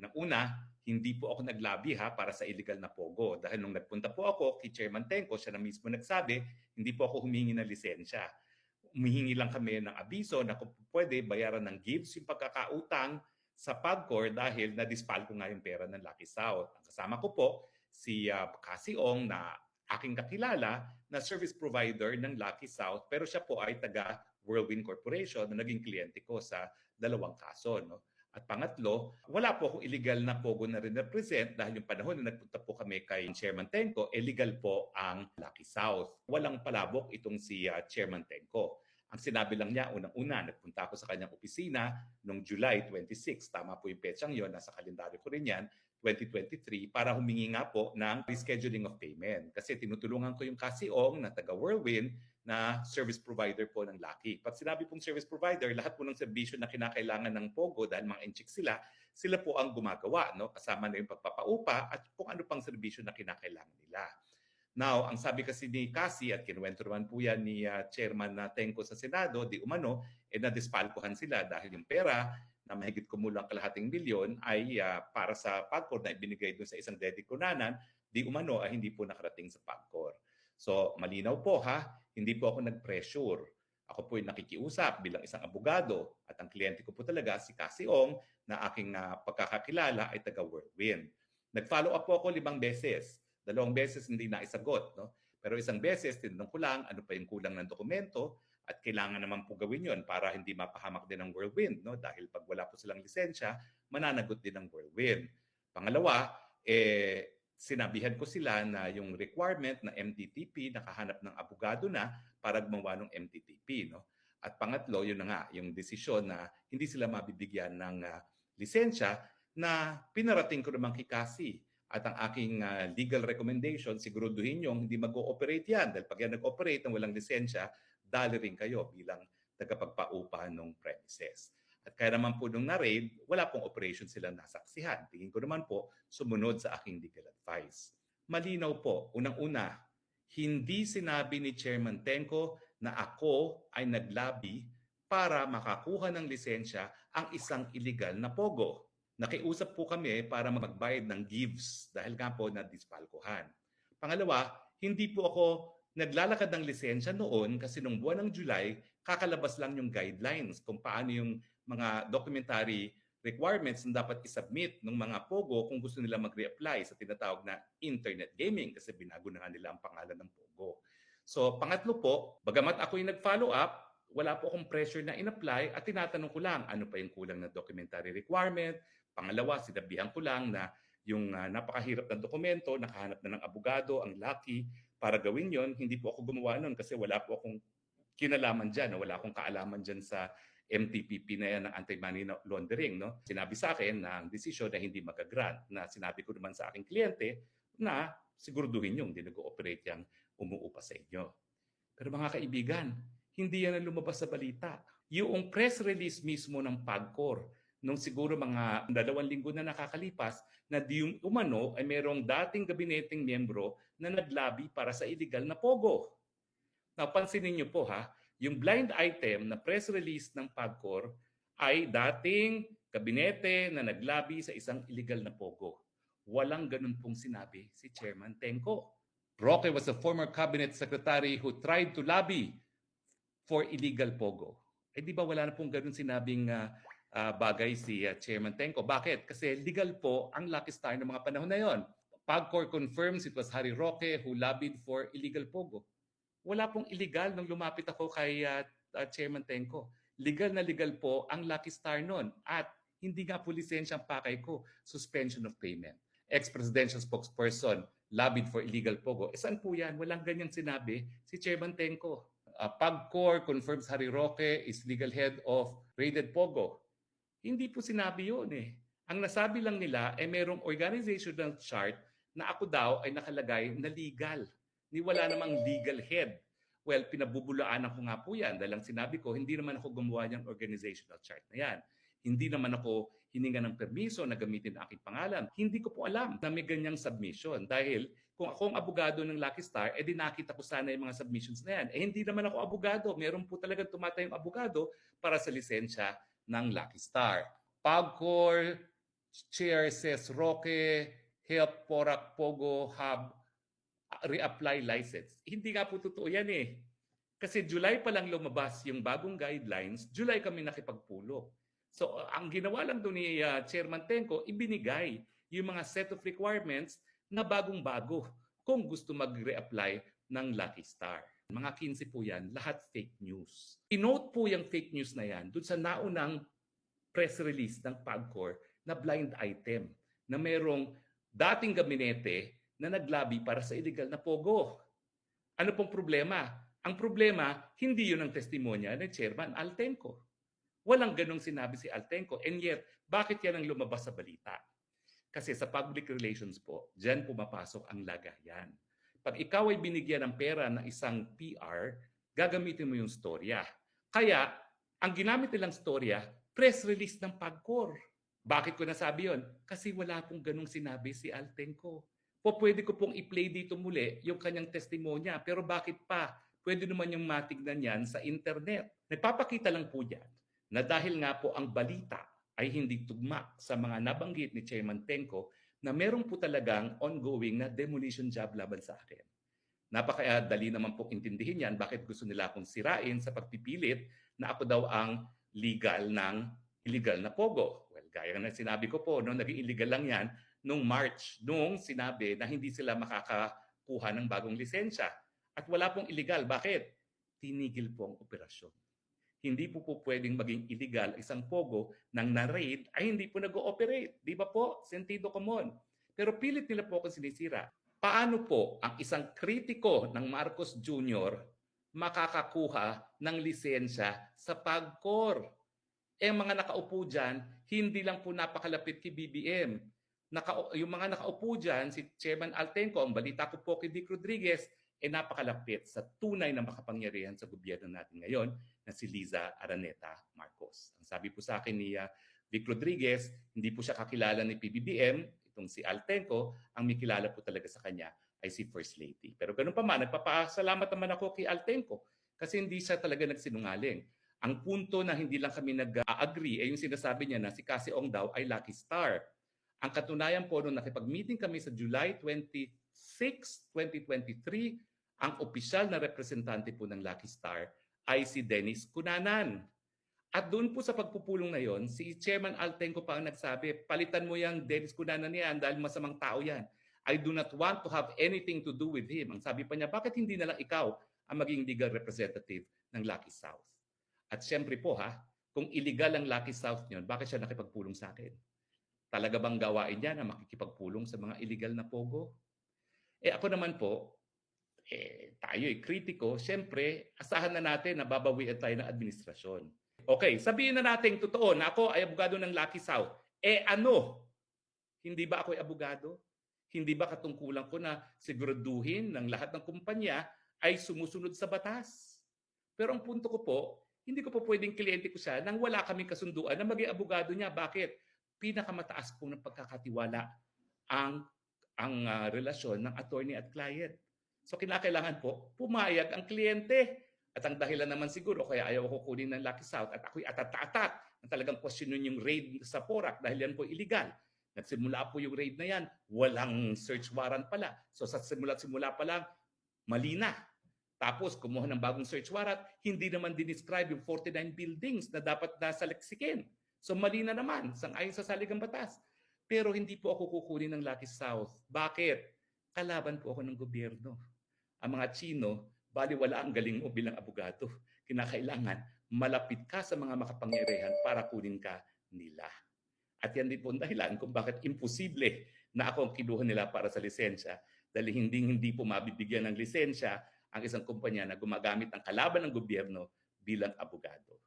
Unang-una, hindi po ako naglabi ha para sa illegal na pogo. Dahil nung nagpunta po ako kay Chairman Tenko, siya na mismo nagsabi, hindi po ako humingi ng lisensya. Humihingi lang kami ng abiso na kung pwede bayaran ng gives yung pagkakautang sa PAGCOR dahil na-dispal ko nga yung pera ng Lucky South. Ang kasama ko po si uh, Cassie Ong na aking kakilala na service provider ng Lucky South pero siya po ay taga Whirlwind Corporation na naging kliyente ko sa dalawang kaso. No? At pangatlo, wala po akong illegal na pogo na rin-represent dahil yung panahon na nagpunta po kami kay Chairman Tenko, illegal po ang Lucky South. Walang palabok itong si uh, Chairman Tenko. Ang sinabi lang niya, unang-una, nagpunta ako sa kanyang opisina noong July 26. Tama po yung petsang yon, nasa kalendaryo ko rin yan, 2023, para humingi nga po ng rescheduling of payment. Kasi tinutulungan ko yung Kasiong na taga Whirlwind na service provider po ng Lucky. Pag sinabi pong service provider, lahat po ng serbisyo na kinakailangan ng Pogo dahil mga enchik sila, sila po ang gumagawa. No? Kasama na yung pagpapaupa at kung ano pang serbisyo na kinakailangan nila. Now, ang sabi kasi ni Cassie at kinuwento naman po yan ni uh, Chairman na Tenko sa Senado, di umano, eh nadispalkuhan sila dahil yung pera na mahigit kumulang kalahating milyon ay uh, para sa PAGCOR na ibinigay doon sa isang dedikonanan, di umano ay hindi po nakarating sa PAGCOR. So, malinaw po ha, hindi po ako nag-pressure. Ako po ay nakikiusap bilang isang abogado at ang kliyente ko po talaga si Cassie Ong na aking uh, pagkakakilala ay taga Whirlwind. Nag-follow up po ako limang beses Dalawang beses hindi na isagot. No? Pero isang beses, tinanong ko lang ano pa yung kulang ng dokumento at kailangan naman po gawin yon para hindi mapahamak din ng whirlwind. No? Dahil pag wala po silang lisensya, mananagot din ng whirlwind. Pangalawa, eh, sinabihan ko sila na yung requirement na MTTP nakahanap ng abogado na para gumawa ng MTTP. No? At pangatlo, yun na nga, yung desisyon na hindi sila mabibigyan ng uh, lisensya na pinarating ko naman kay Cassie at ang aking uh, legal recommendation, siguraduhin nyo hindi mag-ooperate yan. Dahil pag yan nag-operate ng walang lisensya, dali rin kayo bilang tagapagpaupa ng premises. At kaya naman po nung na-raid, wala pong operation silang nasaksihan. Tingin ko naman po, sumunod sa aking legal advice. Malinaw po, unang-una, hindi sinabi ni Chairman Tenko na ako ay naglabi para makakuha ng lisensya ang isang illegal na pogo. Nakiusap po kami para magbayad ng gives dahil nga po na-dispalkuhan. Pangalawa, hindi po ako naglalakad ng lisensya noon kasi nung buwan ng July, kakalabas lang yung guidelines kung paano yung mga documentary requirements na dapat isubmit ng mga POGO kung gusto nila mag-reapply sa tinatawag na internet gaming kasi binago na nga nila ang pangalan ng POGO. So pangatlo po, bagamat ako yung nag-follow up, wala po akong pressure na in-apply at tinatanong ko lang ano pa yung kulang na documentary requirement, Pangalawa, sinabihan ko lang na yung uh, napakahirap na dokumento, nakahanap na ng abogado, ang lucky, para gawin yon hindi po ako gumawa nun kasi wala po akong kinalaman dyan, wala akong kaalaman dyan sa MTPP na yan ng anti-money laundering. No? Sinabi sa akin na ang desisyon na hindi magagrant, na sinabi ko naman sa aking kliyente na siguraduhin yung hindi nag-ooperate yung umuupa sa inyo. Pero mga kaibigan, hindi yan ang lumabas sa balita. Yung press release mismo ng PAGCOR nung siguro mga dalawang linggo na nakakalipas na di umano ay merong dating gabineteng miyembro na naglabi para sa illegal na pogo. Napansinin niyo po ha, yung blind item na press release ng PAGCOR ay dating kabinete na naglabi sa isang illegal na pogo. Walang ganun pong sinabi si Chairman Tenko. Roque was a former cabinet secretary who tried to lobby for illegal pogo. Eh di ba wala na pong ganun sinabing uh, uh, bagay si uh, Chairman Tenko. Bakit? Kasi legal po ang Lucky Star ng mga panahon na yon. PAGCOR confirms it was Harry Roque who lobbied for illegal pogo. Wala pong illegal nung lumapit ako kay uh, uh, Chairman Tenko. Legal na legal po ang Lucky Star noon at hindi nga po lisensyang pakay ko, suspension of payment. Ex-presidential spokesperson lobbied for illegal pogo. E saan po yan? Walang ganyang sinabi si Chairman Tenko. Uh, PAGCOR confirms Harry Roque is legal head of Raided Pogo. Hindi po sinabi yun eh. Ang nasabi lang nila ay eh, merong organizational chart na ako daw ay nakalagay na legal. Ni wala namang legal head. Well, pinabubulaan ako nga po yan dahil ang sinabi ko, hindi naman ako gumawa ng organizational chart na yan. Hindi naman ako hininga ng permiso na gamitin ang aking pangalan. Hindi ko po alam na may ganyang submission dahil kung ako ang abogado ng Lucky Star, edi nakita ko sana yung mga submissions na yan. Eh hindi naman ako abogado. Meron po talagang tumatayong abogado para sa lisensya ng Lucky Star. PAGCOR Chair says Roque, help Porac Pogo uh, reapply license. Hindi nga po totoo yan eh. Kasi July pa lang lumabas yung bagong guidelines, July kami nakipagpulong. So ang ginawa lang doon ni uh, Chairman Tenko, ibinigay yung mga set of requirements na bagong-bago kung gusto mag-reapply ng Lucky Star. Mga 15 po yan, lahat fake news. I-note po yung fake news na yan doon sa naunang press release ng PAGCOR na blind item na merong dating gabinete na naglabi para sa illegal na pogo. Ano pong problema? Ang problema, hindi yun ang testimonya ni Chairman Altenco. Walang ganong sinabi si Altenco. And yet, bakit yan ang lumabas sa balita? Kasi sa public relations po, dyan pumapasok ang lagayan. Pag ikaw ay binigyan ng pera ng isang PR, gagamitin mo yung storya. Kaya, ang ginamit nilang storya, press release ng PAGCOR. Bakit ko nasabi yon? Kasi wala pong ganong sinabi si Altenco. Po pwede ko pong i-play dito muli yung kanyang testimonya. Pero bakit pa? Pwede naman yung matignan yan sa internet. Nagpapakita lang po yan na dahil nga po ang balita ay hindi tugma sa mga nabanggit ni Chairman Tenko na meron po talagang ongoing na demolition job laban sa akin. Napakadali naman po intindihin yan bakit gusto nila akong sirain sa pagpipilit na ako daw ang legal ng illegal na pogo. Well, gaya na sinabi ko po, no, naging illegal lang yan nung March, nung sinabi na hindi sila makakakuha ng bagong lisensya. At wala pong illegal. Bakit? Tinigil po ang operasyon. Hindi po po pwedeng maging illegal isang pogo nang na-raid ay hindi po nag-ooperate. Di ba po? Sentido common. Pero pilit nila po akong sinisira. Paano po ang isang kritiko ng Marcos Jr. makakakuha ng lisensya sa PAGCOR? Eh mga nakaupo dyan, hindi lang po napakalapit kay BBM. Naka, yung mga nakaupo dyan, si Chairman Altenco, ang balita ko po kay Dick Rodriguez, eh napakalapit sa tunay na makapangyarihan sa gobyerno natin ngayon na si Liza Araneta Marcos. Ang sabi po sa akin ni uh, Vic Rodriguez, hindi po siya kakilala ni PBBM, itong si Altenco, ang may kilala po talaga sa kanya ay si First Lady. Pero ganun pa man, nagpapasalamat naman ako kay Altenco kasi hindi siya talaga nagsinungaling. Ang punto na hindi lang kami nag-agree ay yung sinasabi niya na si Cassie Ong daw ay lucky star. Ang katunayan po nung nakipag-meeting kami sa July 26, 2023, ang opisyal na representante po ng Lucky Star ay si Dennis Cunanan. At doon po sa pagpupulong na yon, si Chairman Altenco pa ang nagsabi, palitan mo yung Dennis Cunanan niyan dahil masamang tao yan. I do not want to have anything to do with him. Ang sabi pa niya, bakit hindi na lang ikaw ang maging legal representative ng Lucky South? At siyempre po ha, kung illegal ang Lucky South niyon, bakit siya nakipagpulong sa akin? Talaga bang gawain niya na makikipagpulong sa mga illegal na pogo? Eh ako naman po, eh, tayo ay kritiko, siyempre, asahan na natin na babawian tayo ng administrasyon. Okay, sabihin na natin totoo na ako ay abogado ng Lucky South. Eh ano? Hindi ba ako ay abogado? Hindi ba katungkulan ko na siguraduhin ng lahat ng kumpanya ay sumusunod sa batas? Pero ang punto ko po, hindi ko po pwedeng kliyente ko siya nang wala kaming kasunduan na maging abogado niya. Bakit? Pinakamataas po ng pagkakatiwala ang ang uh, relasyon ng attorney at client. So kinakailangan po pumayag ang kliyente. At ang dahilan naman siguro kaya ayaw ko kunin ng Lucky South at ako'y atat-atat na talagang questionin yung raid sa Porac dahil yan po illegal. Nagsimula po yung raid na yan, walang search warrant pala. So sa simula-simula pa lang, mali na. Tapos kumuha ng bagong search warrant, hindi naman dinescribe yung 49 buildings na dapat nasa leksikin. So mali na naman, sang-ayon sa saligang batas. Pero hindi po ako kukunin ng Lucky South. Bakit? Kalaban po ako ng gobyerno ang mga Chino, baliwala ang galing mo bilang abogado. Kinakailangan malapit ka sa mga makapangyarihan para kunin ka nila. At yan din po ang dahilan kung bakit imposible na ako ang kiluhan nila para sa lisensya dahil hindi hindi po mabibigyan ng lisensya ang isang kumpanya na gumagamit ng kalaban ng gobyerno bilang abogado.